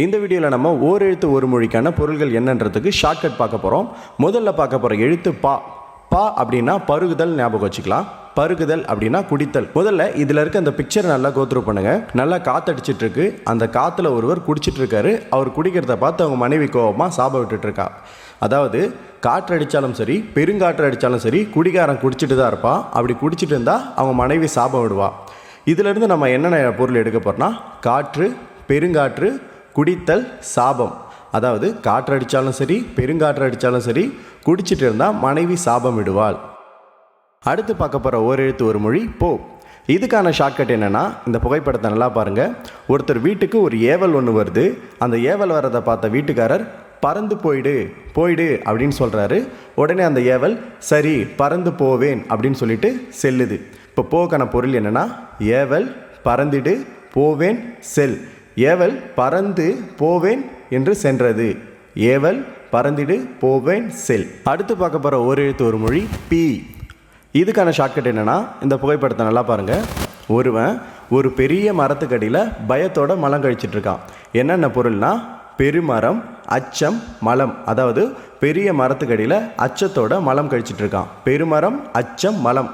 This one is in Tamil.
இந்த வீடியோவில் நம்ம ஓர் எழுத்து ஒரு மொழிக்கான பொருள்கள் என்னன்றதுக்கு ஷார்ட்கட் பார்க்க போகிறோம் முதல்ல பார்க்க போகிற எழுத்து பா. பா அப்படின்னா பருகுதல் ஞாபகம் வச்சுக்கலாம். பருகுதல் அப்படின்னா குடித்தல். முதல்ல இதில் இருக்க அந்த பிக்சர் நல்லா கோத்ரூ பண்ணுங்க. நல்லா காத்தடிச்சிட்டு இருக்கு அந்த காற்றுல ஒருவர் குடிச்சிட்டு இருக்காரு அவர் குடிக்கிறத பார்த்து அவங்க மனைவி கோபமாக சாப விட்டுட்டு இருக்கா அதாவது காற்று அடித்தாலும் சரி பெருங்காற்று அடித்தாலும் சரி குடிகாரன் குடிச்சிட்டு தான் இருப்பான் அப்படி குடிச்சிட்டு இருந்தால் அவங்க மனைவி சாபம் விடுவா. இதிலிருந்து நம்ம என்னென்ன பொருள் எடுக்க போகிறோம்னா காற்று பெருங்காற்று குடித்தல் சாபம். அதாவது காற்று அடித்தாலும் சரி பெருங்காற்று அடித்தாலும் சரி குடிச்சிட்டு இருந்தால் மனைவி சாபம் விடுவாள். அடுத்து பார்க்க போகிற ஓரெழுத்து ஒரு மொழி போ. இதுக்கான ஷார்ட்கட் என்னென்னா இந்த புகைப்படத்தை நல்லா பாருங்கள் ஒருத்தர் வீட்டுக்கு ஒரு ஏவல் ஒன்று வருது. அந்த ஏவல் வரதை பார்த்த வீட்டுக்காரர் பறந்து போயிடு போயிடு அப்படின்னு சொல்கிறாரு உடனே அந்த ஏவல் சரி பறந்து போவேன் அப்படின்னு சொல்லிட்டு செல்லுது. இப்போ போக்கான பொருள் என்னென்னா ஏவல் பறந்துடு போவேன் செல் ஏவல் பறந்து போவேன் என்று சென்றது. ஏவல் பறந்திடு போவேன் செல். அடுத்து பார்க்க போகிற ஒரு எழுத்து ஒரு மொழி பி. இதுக்கான ஷார்ட்கட் என்னென்னா இந்த புகைப்படத்தை நல்லா பாருங்கள் ஒருவன் ஒரு பெரிய மரத்துக்கடியில் பயத்தோட மலம் கழிச்சிட்டு இருக்கான். என்னென்ன பொருள்னா பெருமரம் அச்சம் மலம். அதாவது பெரிய மரத்துக்கடியில் அச்சத்தோட மலம் கழிச்சிட்டு இருக்கான். பெருமரம் அச்சம் மலம்.